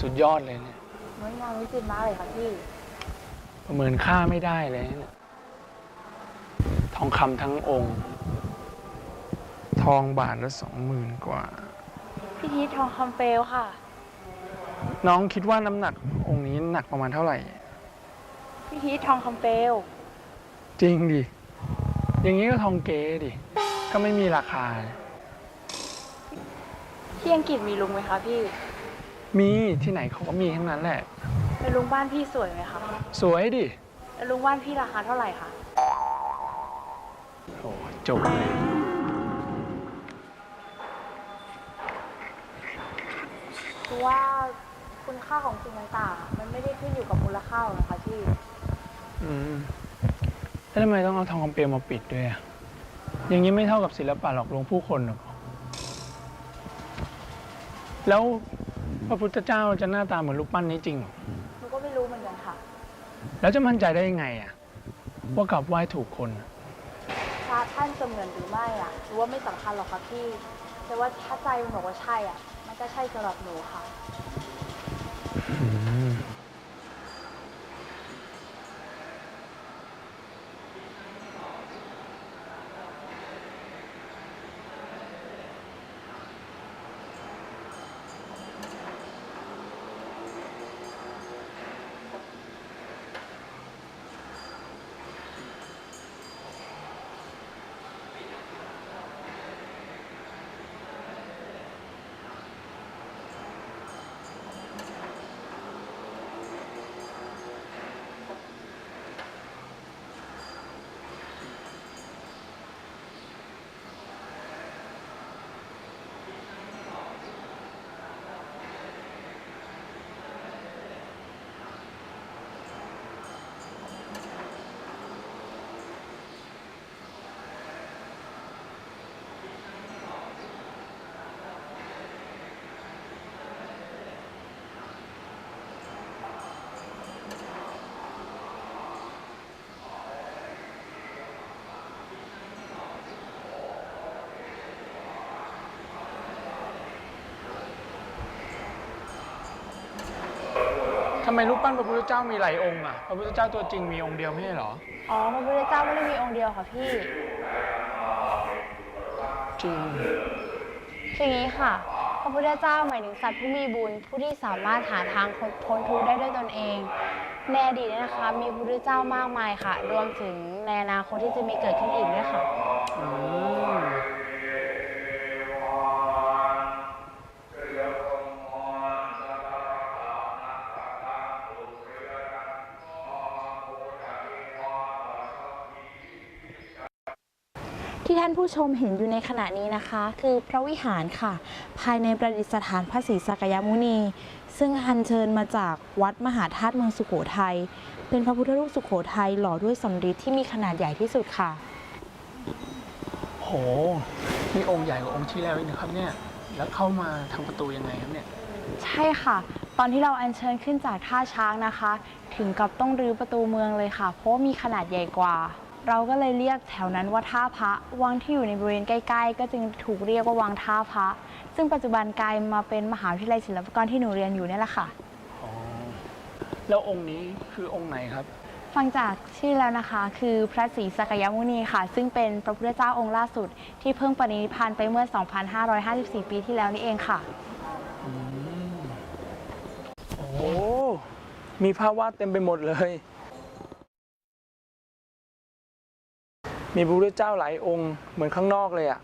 สุดยอดเลยเนี่ยงดงามวิจิตรมากเลยค่ะพี่ ประเมินค่าไม่ได้เลยเนี่ยทองคำทั้งองค์ ทองบาทละสองหมื่นกว่า พี่ทีททองคำเปลวค่ะ น้องคิดว่าน้ำหนักองค์นี้หนักประมาณเท่าไหร่ พี่ทีททองคำเปลวจริงดิ อย่างนี้ก็ทองเก๋ดิ ก็ไม่มีราคา ที่อังกฤษมีลุงไหมคะพี่ มีที่ไหนเขาก็มีทั้งนั้นแหละ แล้วลุงบ้านพี่สวยไหมคะสวยดิแล้วลุงบ้านพี่ราคาเท่าไหร่คะ โอ้จบเลยคือว่าคุณค่าของสิ่งต่างๆอะมันไม่ได้ขึ้นอยู่กับมูลค่าหรอกนะคะพี่ อืมแล้วทำไมต้องเอาทองคำเปลวมาปิดด้วยอะอย่างนี้ไม่เท่ากับศิลปะหลอกลวงผู้คนหรอกแล้ว พระพุทธเจ้าจะหน้าตาเหมือนรูปปั้นนี้จริงเหรอหนูก็ไม่รู้เหมือนกันค่ะ แล้วจะมั่นใจได้ยังไงอะว่ากลับไหว้ถูกคนอะพระท่านจะเหมือนหรือไม่อะหรือว่าไม่สำคัญหรอกค่ะพี่ แต่ว่าถ้าใจมันบอกว่าใช่อะ มันก็ใช่สำหรับหนูค่ะ อืม ทำไมรูปปั้นพระพุทธเจ้ามีหลายองค์อะพระพุทธเจ้าตัวจริงมีองค์เดียวไม่ใช่เหรอ อ๋อพระพุทธเจ้าไม่ได้มีองค์เดียวค่ะพี่ จริง คืออย่างนี้ค่ะ พระพุทธเจ้าหมายถึงสัตว์ผู้มีบุญผู้ที่สามารถหาทางพ้นทุกข์ได้ด้วยตนเองในอดีตเนี่ยนะคะ มีพระพุทธเจ้ามากมายค่ะ รวมถึงในอนาคตที่จะมีเกิดขึ้นอีกด้วยค่ะ อืม ที่ท่านผู้ชมเห็นอยู่ในขณะนี้นะคะ คือพระวิหารค่ะ ภายในประดิษฐานพระศรีสักยมุนี ซึ่งอัญเชิญมาจากวัดมหาธาตุเมืองสุโขทัยเป็นพระพุทธรูปสุโขทัยหล่อด้วยสำริดที่มีขนาดใหญ่ที่สุดค่ะ โหนี่องค์ใหญ่กว่าองค์ที่แล้วอีกนะครับเนี่ยแล้วเข้ามาทางประตูยังไงครับเนี่ยใช่ค่ะ ตอนที่เราอัญเชิญขึ้นจากท่าช้างนะคะ ถึงกับต้องรื้อประตูเมืองเลยค่ะ เพราะว่ามีขนาดใหญ่กว่า เราก็เลยเรียกแถวนั้นว่าท่าพระวังที่อยู่ในบริเวณใกล้ๆ ก็จึงถูกเรียกว่าวังท่าพระซึ่งปัจจุบันกลายมาเป็นมหาวิทยาลัยศิลปากรที่หนูเรียนอยู่เนี่ยแหละค่ะ อ๋อ แล้วองค์นี้คือองค์ไหนครับ ฟังจากชื่อแล้วนะคะ คือพระศรีสักยมุนีค่ะ ซึ่งเป็นพระพุทธเจ้าองค์ล่าสุด ที่เพิ่งปรินิพพานไปเมื่อ 2,554 ปีที่แล้วนี่เองค่ะ โอ้ มีภาพวาดเต็มไปหมดเลย มีพระพุทธเจ้าหลายองค์เหมือนข้างนอกเลยอะ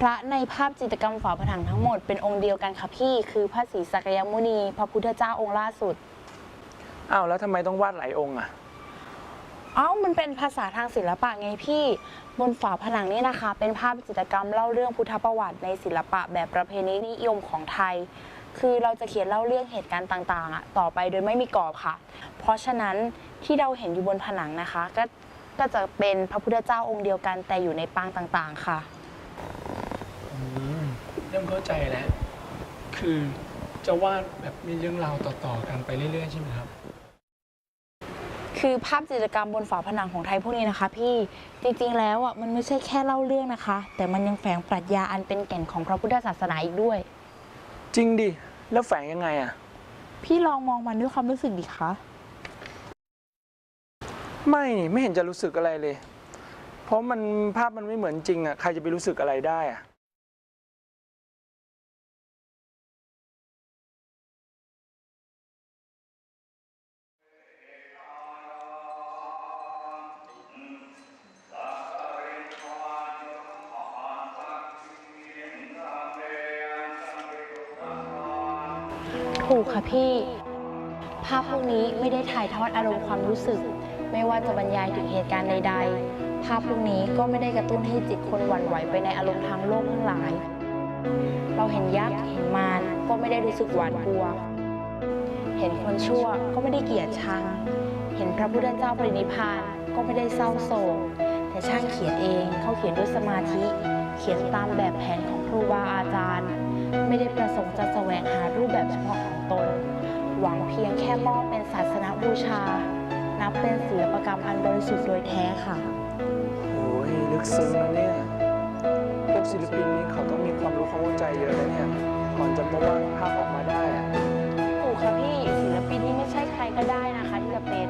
พระในภาพจิตรกรรมฝาผนังทั้งหมดเป็นองค์เดียวกันค่ะพี่ คือพระศรีสักยมุนี พระพุทธเจ้าองค์ล่าสุด อ้าวแล้วทำไมต้องวาดหลายองค์อะเอ้ามันเป็นภาษาทางศิลปะไงพี่ บนฝาผนังนี่นะคะ เป็นภาพจิตรกรรมเล่าเรื่องพุทธประวัติในศิลปะแบบประเพณีนิยมของไทย คือเราจะเขียนเล่าเรื่องเหตุการณ์ต่างๆอะต่อไปโดยไม่มีกรอบค่ะ เพราะฉะนั้นที่เราเห็นอยู่บนผนังนะคะ ก็ ก็จะเป็นพระพุทธเจ้าองค์เดียวกัน แต่อยู่ในปางต่างๆ ค่ะอืมเริ่มเข้าใจแล้ว คือจะวาดแบบมีเรื่องราวต่อๆกันไปเรื่อยๆ ใช่ไหมครับ คือภาพจิตรกรรมบนฝาผนังของไทยพวกนี้นะคะ พี่ จริงๆ แล้วอะมันไม่ใช่แค่เล่าเรื่องนะคะ แต่มันยังแฝงปรัชญาอันเป็นแก่นของพระพุทธศาสนาอีกด้วย จริงดิ แล้วแฝงยังไงอะ พี่ลองมองมันด้วยความรู้สึกดิคะ ไม่นี่ไม่เห็นจะรู้สึกอะไรเลย เพราะมันภาพมันไม่เหมือนจริงอะใครจะไปรู้สึกอะไรได้อะถูกค่ะพี่ ภาพพวกนี้ไม่ได้ถ่ายทอดอารมณ์ความรู้สึก ไม่ว่าจะบรรยายถึงเหตุการณ์ใดๆ ภาพพวกนี้ก็ไม่ได้กระตุ้นให้จิตคนหวั่นไหวไปในอารมณ์ทางโลกทั้งหลาย เราเห็นยักษ์เห็นมารก็ไม่ได้รู้สึกหวาดกลัว เห็นคนชั่วก็ไม่ได้เกลียดชัง เห็นพระพุทธเจ้าปรินิพานก็ไม่ได้เศร้าโศก แต่ช่างเขียนเองเขาเขียนด้วยสมาธิ เขียนตามแบบแผนของครูบาอาจารย์ ไม่ได้ประสงค์จะแสวงหารูปแบบเฉพาะของตน หวังเพียงแค่มอบเป็นศาสนบูชา นับเป็นศิลปกรรมอันบริสุทธิ์โดยแท้ค่ะ โอ้ยลึกซึ้งนะเนี่ย พวกศิลปินนี้เขาต้องมีความรู้ความเข้าใจเยอะนะเนี่ยก่อนจะมาวาดภาพออกมาได้อะ ถูกค่ะพี่ศิลปินนี่ไม่ใช่ใครก็ได้นะคะที่จะเป็น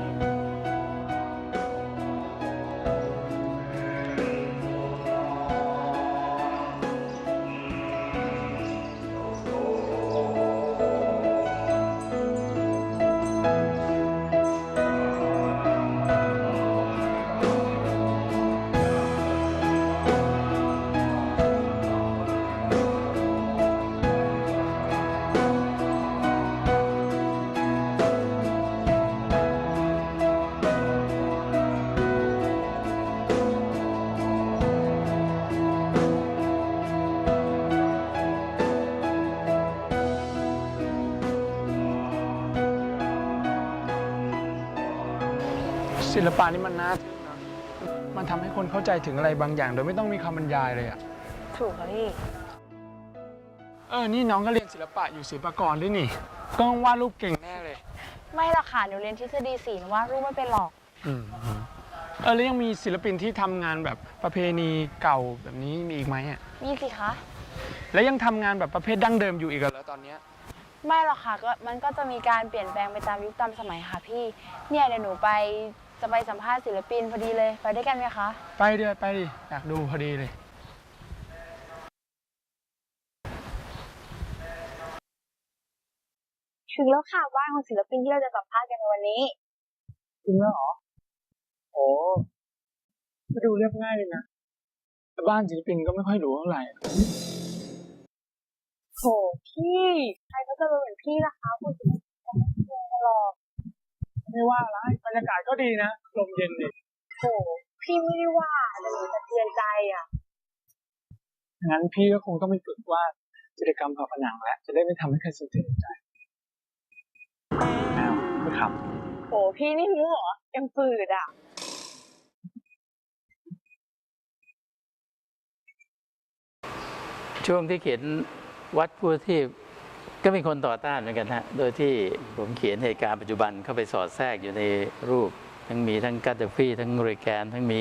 ศิลปะนี่มันน่าทึ่งนะมันทำให้คนเข้าใจถึงอะไรบางอย่าง โดยไม่ต้องมีคำบรรยายเลยอะถูกค่ะพี่ เออ นี่น้องก็เรียนศิลปะอยู่ศิลปากรด้วยนี่ ก็ต้องวาดรูปเก่งแน่เลย ไม่หรอกค่ะหนูเรียนทฤษฎีศิลป์ว่ารูปไม่เป็นหรอกอืมอืมเออแล้วยังมีศิลปินที่ทำงานแบบประเพณีเก่าแบบนี้มีอีกไหมอะมีสิคะ แล้วยังทำงานแบบประเภทดั้งเดิมอยู่อีกเหรอตอนเนี้ย ไม่หรอกค่ะก็มันก็จะมีการเปลี่ยนแปลงไปตามยุคตามสมัยค่ะพี่ เนี่ยเดี๋ยวหนูไป จะไปสัมภาษณ์ศิลปินพอดีเลย ไปด้วยกันไหมคะ ไปเดือไปดิอยากดูพอดีเลย ถึงแล้วค่ะบ้านของศิลปินที่เราจะสัมภาษณ์กันในวันนี้ จริงแล้วเหรอโอ้ก็ดูเรียบง่ายเลยนะแต่บ้านศิลปินก็ไม่ค่อยหรูเท่าไหร่ โหพี่ ใครก็จะเป็นเหมือนพี่ล่ะคะพูดถึงตลอด ไม่ว่าอะไรบรรยากาศก็ดีนะลมเย็นดีโหพี่ไม่ได้ว่าแต่หนูจะเตือนใจอะงั้นพี่ก็คงต้องไปฝึกวาดจิตรกรรมฝาผนังแล้วจะได้ไม่ทำให้ใครสนใจใจอ้าวไม่ขับโหพี่นี่รู้เหรอยังฝืดอะ ช่วงที่เขียนวัดผู้ที่ ก็มีคนต่อต้านเหมือนกันฮะ โดยที่ผมเขียนเหตุการณ์ปัจจุบันเข้าไปสอดแทรกอยู่ในรูป ทั้งมีทั้งกัตเตอร์ฟี่ทั้งเรแกน ทั้งมี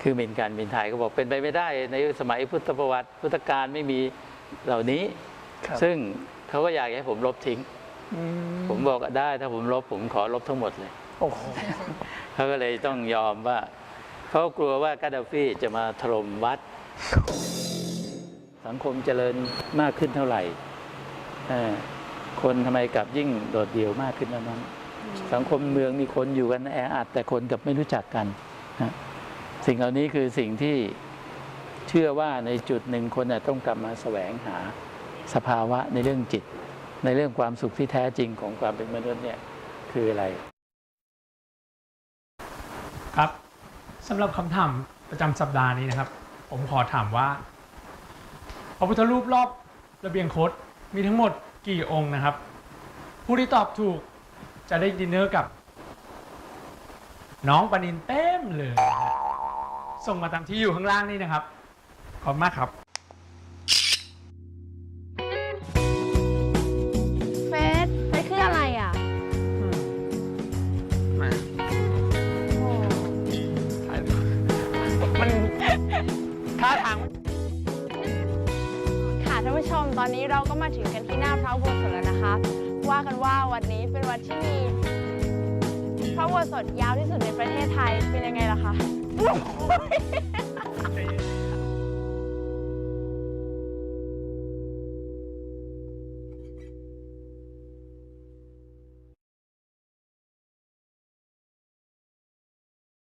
คือมินการบินไทยก็บอกเป็นไปไม่ได้ ในสมัยพุทธประวัติพุทธกาลไม่มีเหล่านี้ครับซึ่งเขาก็อยากให้ผมลบทิ้งอืผมบอกได้ถ้าผมลบผมขอลบทั้งหมดเลยโอ้โหเขาก็เลยต้องยอมว่าเขากลัวว่ากัดดาฟีจะมาถล่มวัด สังคมเจริญมากขึ้นเท่าไหร่เอ่อ คนทำไมกลับยิ่งโดดเดี่ยวมากขึ้นเท่านั้น สังคมเมืองมีคนอยู่กันแออัดแต่คนกลับไม่รู้จักกันนะสิ่งเหล่านี้คือสิ่งที่เชื่อว่าในจุดหนึ่งคนน่ะต้องกลับมาแสวงหาสภาวะในเรื่องจิต ในเรื่องความสุขที่แท้จริงของความเป็นมนุษย์เนี่ยคืออะไร ครับสำหรับคำถามประจำสัปดาห์นี้นะครับ ผมขอถามว่าพระพุทธรูปรอบระเบียงคด มีทั้งหมดกี่องค์นะครับ ผู้ที่ตอบถูกจะได้ดินเนอร์กับ น้องปนินเต็มเลย ส่งมาตามที่อยู่ข้างล่างนี่นะครับ ขอบคุณมากครับ เราก็มาถึงกันที่หน้าพระอุโบสถแล้วนะคะ ว่ากันว่าวันนี้เป็นวันที่มีพระอุโบสถยาวที่สุดในประเทศไทยเป็นยังไงล่ะคะ